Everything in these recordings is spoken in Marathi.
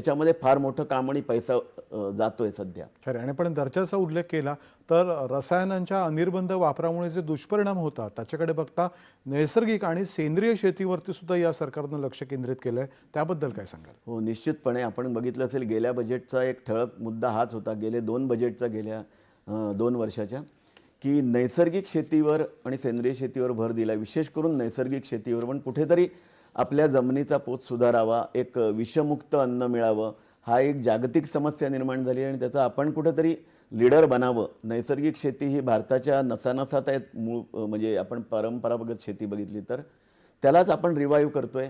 याच्यामध्ये फार मोठं काम आणि पैसा अ, जातोय सध्या. खरं आहे. आणि पण दर्जाचा उल्लेख केला तर रसायनांच्या अनिर्बंध वापरामुळे जे दुष्परिणाम होतात त्याच्याकडे बघता नैसर्गिक आणि सेंद्रिय शेतीवरती सुद्धा या सरकारनं लक्ष केंद्रित केलंय. त्याबद्दल काय सांगाल? हो निश्चितपणे आपण बघितलं असेल गेल्या बजेटचा एक ठळक मुद्दा हाच होता गेले दोन बजेटचा गेल्या दोन वर्षाच्या की नैसर्गिक शेतीवर आणि सेंद्रिय शेतीवर भर दिला. विशेष करून नैसर्गिक शेतीवर. पण कुठेतरी आपल्या जमिनीचा पोत सुधारावा एक विषमुक्त अन्न मिळावं हा एक जागतिक समस्या निर्माण झाली आणि त्याचा आपण कुठेतरी लीडर बनावं. नैसर्गिक शेती ही भारताच्या नसानसात आहेत मूळ म्हणजे आपण परंपरागत शेती बघितली तर. त्यालाच आपण रिवाईव्ह करतोय.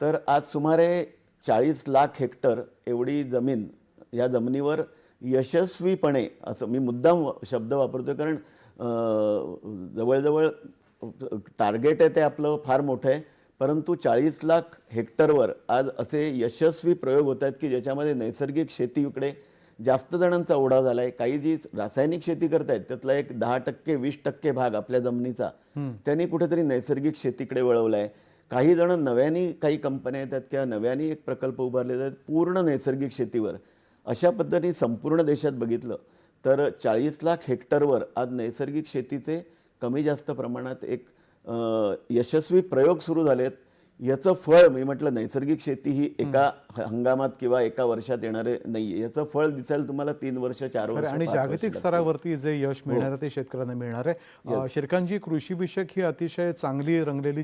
तर आज सुमारे चाळीस लाख हेक्टर एवढी जमीन या जमिनीवर यशस्वीपणे असं मी मुद्दाम शब्द वापरतोय कारण जवळजवळ टार्गेट आहे ते आपलं फार मोठं आहे. परंतु चाळीस लाख हेक्टरवर आज असे यशस्वी प्रयोग होत आहेत की ज्याच्यामध्ये नैसर्गिक शेतीकडे जास्त जणांचा ओढा झाला आहे काही जी रासायनिक शेती करतायत त्यातला एक दहा टक्के वीस टक्के भाग आपल्या जमिनीचा त्यांनी कुठेतरी नैसर्गिक शेतीकडे वळवला आहे काही जण नव्याने काही कंपन्या येतात किंवा नव्याने एक प्रकल्प उभारले जातात पूर्ण नैसर्गिक शेतीवर. अशा पद्धतीने संपूर्ण देशात बघितलं तर चाळीस लाख हेक्टरवर आज नैसर्गिक शेतीचे कमी जास्त प्रमाणात एक यशस्वी प्रयोग सुरू झालेत. याचं फळ मी म्हटलं नैसर्गिक शेती ही एका हंगामात किंवा एका वर्षात येणारे नाही याचं फळ दिसायला तुम्हाला तीन वर्ष चार वर्ष. आणि जागतिक. स्तरावरती जे यश मिळणार आहे ते शेतकऱ्यांना मिळणार आहे. शिरकांजी कृषी विषयक ही अतिशय चांगली रंगलेली